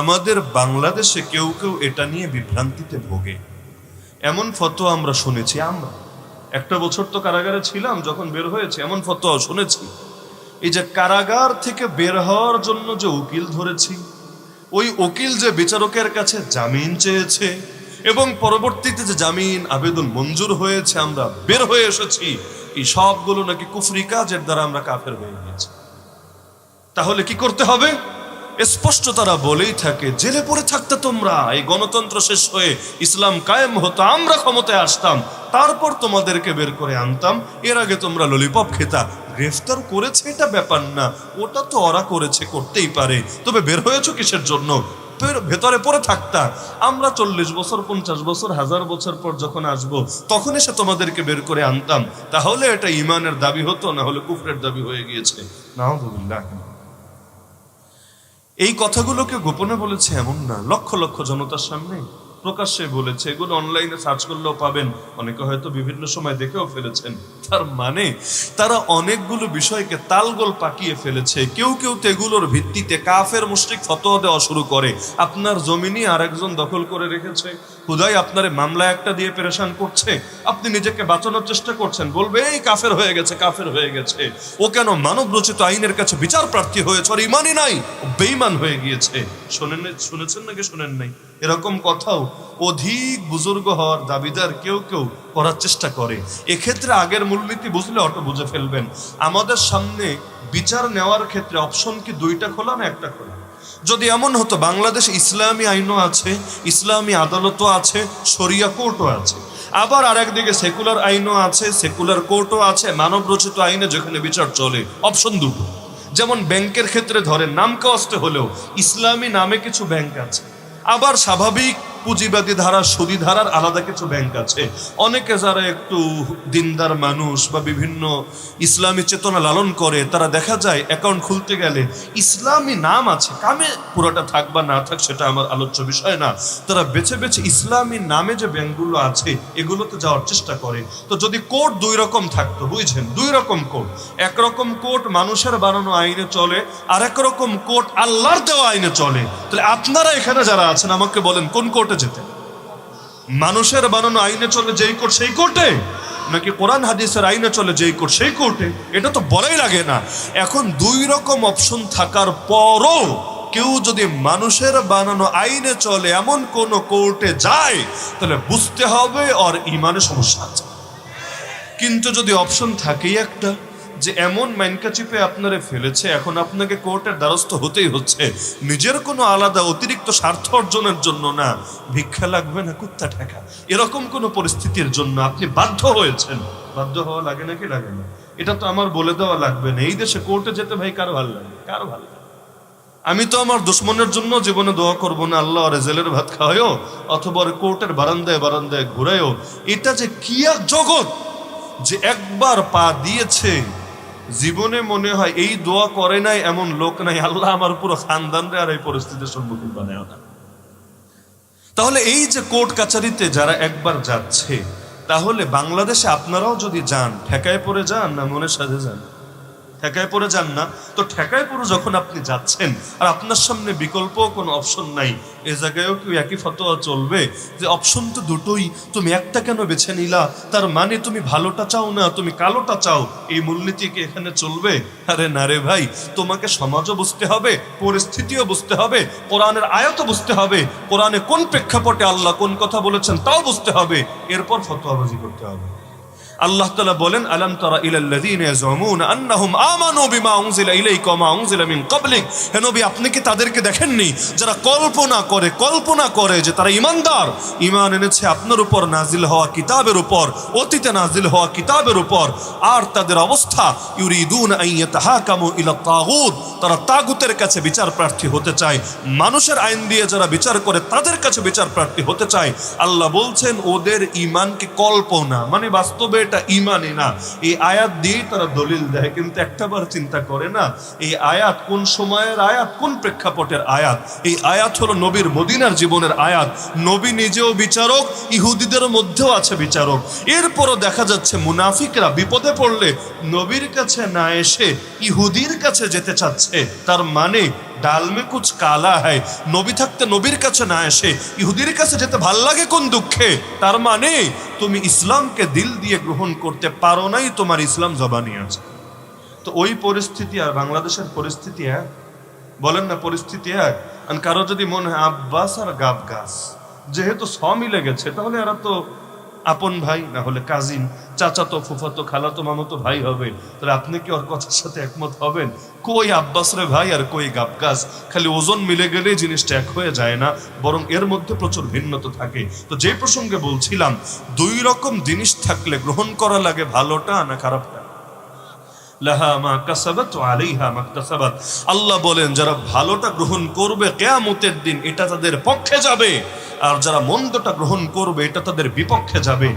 আমাদের বাংলাদেশে কেউ কেউ এটা নিয়ে বিভ্রান্তিতে ভোগে। এমন ফটো আমরা শুনেছি, আমরা। একটা বছর তো কারাগারে ছিলাম, যখন বের হয়েছে, এমন ফটো শুনেছি। এই যে কারাগার থেকে বের হওয়ার জন্য যে উকিল ধরেছি, ওই উকিল যে বিচারকের কাছে জামিন চেয়েছে, এবং পরবর্তীতে যে জামিন আবেদন মঞ্জুর হয়েছে, আমরা বের হয়ে এসেছি, এই সবগুলো নাকি কুফরি কাজের দ্বারা আমরা কাফের হয়ে গেছি তাহলে কি করতে হবে? স্পষ্ট তারা বলেই থাকে, জেলে পড়ে থাকতে তোমরা, এই গণতন্ত্র শেষ হয়ে ইসলাম কায়েম হতো, আমরা ক্ষমতায় আসতাম, তারপর তোমাদেরকে বের করে আনতাম, এর আগে তোমরা ললিপপ খেতা, গ্রেফতার করেছে এটা ব্যাপার না, ওটা তো ওরা করেছে, করতেই পারে, তবে বের হয়েছো কিসের জন্য? ভেতরে পড়ে থাকতা, আমরা চল্লিশ বছর, পঞ্চাশ বছর, হাজার বছর পর যখন আসব, তখন এসে তোমাদেরকে বের করে আনতাম, তাহলে এটা ইমানের দাবি হতো, না হলে কুফরের দাবি হয়ে গিয়েছে? নাহদুল্লাহ এই কথাগুলোকে গোপনে বলেছে এমন না। লক্ষ লক্ষ জনতার সামনে প্রকাশ্যে বলেছে, এগুলো অনলাইনে সার্চ করলেও পাবেন। অনেকে হয়তো বিভিন্ন সময় দেখেও ফেলেছেন। তার মানে তারা অনেকগুলো বিষয়কে তালগোল পাকিয়ে ফেলেছে। কেউ কেউ তো এগুলোর ভিত্তিতে কাফের মুশরিক ফতোয়া দেওয়া শুরু করে। আপনার জমিনই আরেকজন দখল করে রেখেছে। হুদাই, আপনার মামলা একটা দিয়ে পেরেশান করছে। আপনি নিজেকে বাঁচানোর চেষ্টা করছেন। বলবে, এই কাফের হয়ে গেছে, কাফের হয়ে গেছে। ও কেন মানব রচিত আইনের কাছে বিচার প্রার্থী হয়েছে? আর ইমানই নাই। বেইমান হয়ে গিয়েছে। শোনেন শুনেছেন নাকি শোনেন নাই? এরকম কথাও অধিক বুজুর্গ হওয়ার দাবিদার কেউ কেউ করার চেষ্টা করে। এক্ষেত্রে আগের মূলনীতি বুঝলে অটো বুঝে ফেলবেন। আমাদের সামনে বিচার নেওয়ার ক্ষেত্রে অপশন কি দুইটা খোলা না একটা খোলা? যদি এমন হতো, বাংলাদেশ ইসলামী আইনও আছে, ইসলামী আদালতও আছে, শরিয়া কোর্টও আছে। আবার আরেকদিকে সেকুলার আইনও আছে, সেকুলার কোর্টও আছে মানব রচিত আইনে যেখানে বিচার চলে, অপশন দুটো। যেমন ব্যাংকের ক্ষেত্রে ধরেন নাম কাস্তে হলেও ইসলামী নামে কিছু ব্যাংক আছে। আবার স্বাভাবিক পুঁজিবাদী ধারা, সুদী ধারার আলাদা কিছু ব্যাংক আছে। অনেকে যারা একটু দিনদার মানুষ বা বিভিন্ন ইসলামী চেতনা লালন করে, তারা দেখা যায় অ্যাকাউন্ট খুলতে গেলে ইসলামী নাম আছে, কামে পুরোটা থাক বা না থাক সেটা আমার আলোচ্য বিষয় না। তারা বেছে বেছে ইসলামী নামে যে ব্যাংকগুলো আছে, এগুলোতে যাওয়ার চেষ্টা করে। তো যদি কোর্ট দুই রকম থাকতো, বুঝছেন? দুই রকম কোর্ট একরকম কোর্ট মানুষের বানানো আইনে চলে, আর এক রকম কোর্ট আল্লাহর দেওয়া আইনে চলে। তাহলে আপনারা এখানে যারা আছেন, আমাকে বলেন কোন কোর্টে যেতেন মানুষের বানানো আইনে চলে যেই কোর্ট, সেই কোর্টে? নাকি কোরআন হাদিসের আইনে চলে যেই কোর্ট, সেই কোর্টে? এটা তো বলাই লাগে না। এখন দুই রকম অপশন থাকার পরও কেউ যদি মানুষের বানানো আইনে চলে, এমন কোন কোর্টে যায়, তাহলে বুঝতে হবে আর ইমানে সমস্যা আছে। কিন্তু যদি অপশন থাকেই একটা যে এমন মাইনকা চিপে আপনারে ফেলেছে, এখন আপনাকে কোর্টের দ্বারস্থ হতেই হচ্ছে। নিজের কোনো আলাদা অতিরিক্ত স্বার্থ অর্জনের জন্য না। ভিক্ষা লাগবে না, কুত্তা ঠেকা। এরকম কোনো পরিস্থিতির জন্য আপনি বাধ্য হয়েছেন। বাধ্য হওয়া লাগে নাকি লাগে না? এটা তো আমার বলে দেওয়া লাগবে না। এই দেশে কোর্টে যেতে ভাই কারও ভালো লাগে? কারও ভালো লাগে আমি তো আমার দুশ্মনের জন্য জীবনে দোয়া করব না আল্লাহ আর জেলের ভাত খাওয়ায়ও অথবা কোর্টের বারান্দায় বারান্দায় ঘুরায়ও। এটা যে কি এক জগৎ যে একবার পা দিয়েছে জীবনে মনে হয় এই দোয়া করে নাই এমন লোক নাই। আল্লাহ আমার পুরো খানদানরে আর এই পরিস্থিতির সম্মুখীন বানায় না। তাহলে এই যে কোর্ট কাচারিতে যারা একবার যাচ্ছে, তাহলে বাংলাদেশে আপনারাও যদি যান, ঠেকায় পড়ে যান না মনের সাথে যান? ঠেকায় পড়ে যান না। তো ঠেকায় পড়ে যখন আপনি যাচ্ছেন, আর আপনার সামনে বিকল্প কোনো অপশন নাই, এ জায়গায়ও কি একই ফতোয়া চলবে যে অপশন তো দুটোই, তুমি একটা কেন বেছে নিলা? তার মানে তুমি ভালোটা চাও না, তুমি কালোটা চাও। এই মূলনীতি কি এখানে চলবে? আরে না রে ভাই, তোমাকে সমাজও বুঝতে হবে, পরিস্থিতিও বুঝতে হবে, কোরআনের আয়তও বুঝতে হবে। কোরআনে কোন প্রেক্ষাপটে আল্লাহ কোন কথা বলেছেন তাও বুঝতে হবে। এরপর ফতোয়াবাজি করতে হবে। আল্লাহ তালা বলেন, আলাম তারা ক্বাবলিক। হে নবী, আপনি কি তাদেরকে দেখেননি যারা কল্পনা করে কল্পনা করে যে তারা ঈমানদার? ইমান এনেছে আপনার উপর নাজিল হওয়া কিতাবের উপর, অতীতে নাজিল হওয়া কিতাবের উপর। আর তাদের অবস্থা, ইউরিদুন তারা তাগুতের কাছে বিচার প্রার্থী হতে চায়। মানুষের আইন দিয়ে যারা বিচার করে, তাদের কাছে বিচার প্রার্থী হতে চায়। আল্লাহ বলছেন, ওদের ইমানকে কল্পনা? মানে বাস্তবে এটা ইমানই না। এই আয়াত দিয়েই তারা দলিল দেয়, কিন্তু একটাবার চিন্তা করে না, এই আয়াত কোন সময়ের আয়াত, কোন প্রেক্ষাপটের আয়াত? এই আয়াত হলো নবীর মদিনার জীবনের আয়াত। নবী নিজেও বিচারক, ইহুদিদের মধ্যেও আছে বিচারক। এরপরও দেখা যাচ্ছে মুনাফিকরা বিপদে পড়লে নবীর কাছে না এসে ইহুদির কাছে যেতে চাচ্ছে। তার মানে ডাল মে কুচ কালা হয় নবী থাকতে নবীর কাছে না এসে ইহুদির কাছে যেতে ভালো লাগে কোন দুঃখে? তার মানে তুমি ইসলামকে দিল দিয়ে গ্রহণ করতে পারো নাই তোমার ইসলাম জবানি আছে। তো ওই পরিস্থিতি আর বাংলাদেশের পরিস্থিতি এক। বলেন না পরিস্থিতি এক। আর কারও যদি মনে হয় আব্বাস আর গাব গাছ যেহেতু স মিলে গেছে, তাহলে এরা তো আপন ভাই, না হলে কাজিন। চাচাতো ফুফাতো খালাতো মামাতো ভাই হবে। তাহলে আপনি কি ওর কথার সাথে একমত হবেন? কই আব্বাস রে ভাই আর কই গাব গাছ খালি ওজন মিলে গেলে জিনিসটা এক হয়ে যায় না, বরং এর মধ্যে প্রচুর ভিন্নতা থাকে। তো যে প্রসঙ্গে বলছিলাম, দুই রকম জিনিস থাকলে গ্রহণ করা লাগে ভালোটা না খারাপটা? আল্লাহ বলেন, যারা ভালোটা গ্রহণ করবে, কিয়ামতের দিন এটা তাদের পক্ষে যাবে। আর যারা মন্দটা গ্রহণ করবে এটা তাদের বিপক্ষে যাবে।